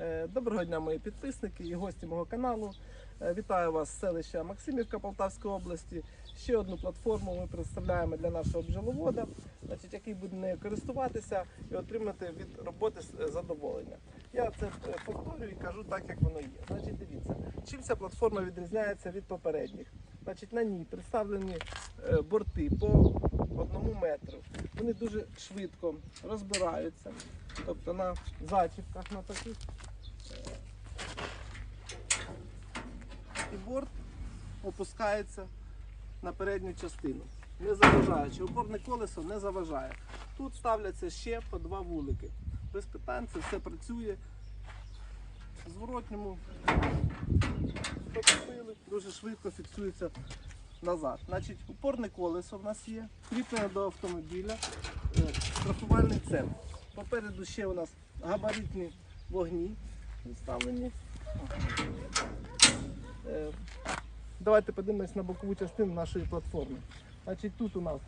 Е, Доброго дня, мої підписники і гості мого каналу. Е, Вітаю вас з селища Максимівка Полтавської області. Ще одну платформу ми представляємо для нашого бджоловода, значить, який буде нею користуватися і отримати від роботи задоволення. Я це е, повторюю і кажу так, як воно є. Значить, дивіться, чим ця платформа відрізняється від попередніх. Значить, на ній представлені борти по одному метру. Вони дуже швидко розбираються. Тобто на зачіпках на таких. І борт опускається на передню частину, не заважаючи. Опорне колесо не заважає. Тут ставляться ще по два вулики. Без питань це все працює. Зворотньому покупили, дуже швидко фіксується назад. Значить, опорне колесо в нас є, кріплене до автомобіля, е, страхувальний центр. Попереду ще у нас габаритні вогні вставлені. Е, Давайте подивимось на бокову частину нашої платформи. Значить, тут у нас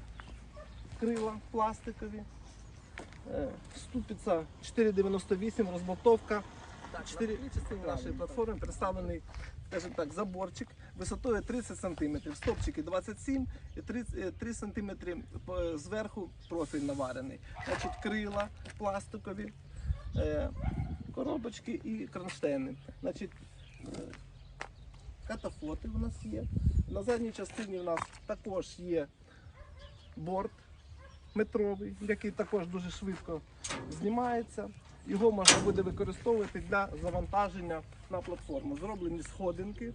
крила пластикові, е, ступиця 4,98, розболтовка. Чотири частини нашої платформи представлений, скажімо так, заборчик висотою 30 см, стопчики 27 і 3, 3 см зверху профіль наварений. Значить, крила пластикові, е, коробочки і кронштейни. Значить, е, катафоти у нас є. На задній частині у нас також є борт метровий, який також дуже швидко знімається. Його можна буде використовувати для завантаження на платформу. Зроблені сходинки,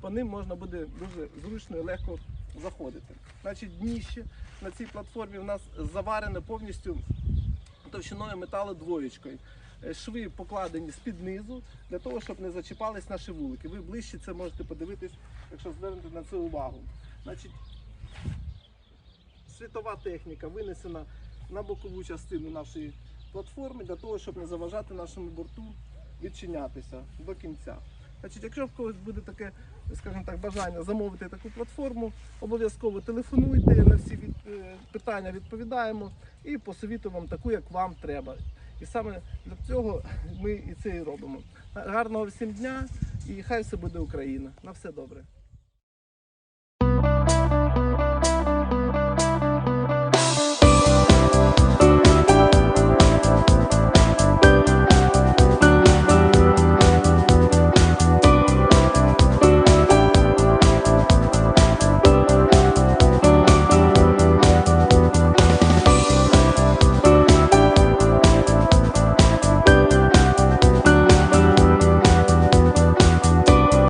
по ним можна буде дуже зручно і легко заходити. Значить, дніще на цій платформі у нас заварене повністю товщиною металу двоєчкою. Е, Шви покладені з-під низу для того, щоб не зачіпались наші вулики. Ви ближче це можете подивитись, якщо звернете на це увагу. Значить, світова техніка винесена на бокову частину нашої платформи для того, щоб не заважати нашому борту відчинятися до кінця. Значить, якщо в когось буде таке, скажімо так, бажання замовити таку платформу, обов'язково телефонуйте, на всі від, е, питання відповідаємо і посовітуємо вам таку, як вам треба. І саме для цього ми і це і робимо. Гарного всім дня і хай все буде Україна. На все добре.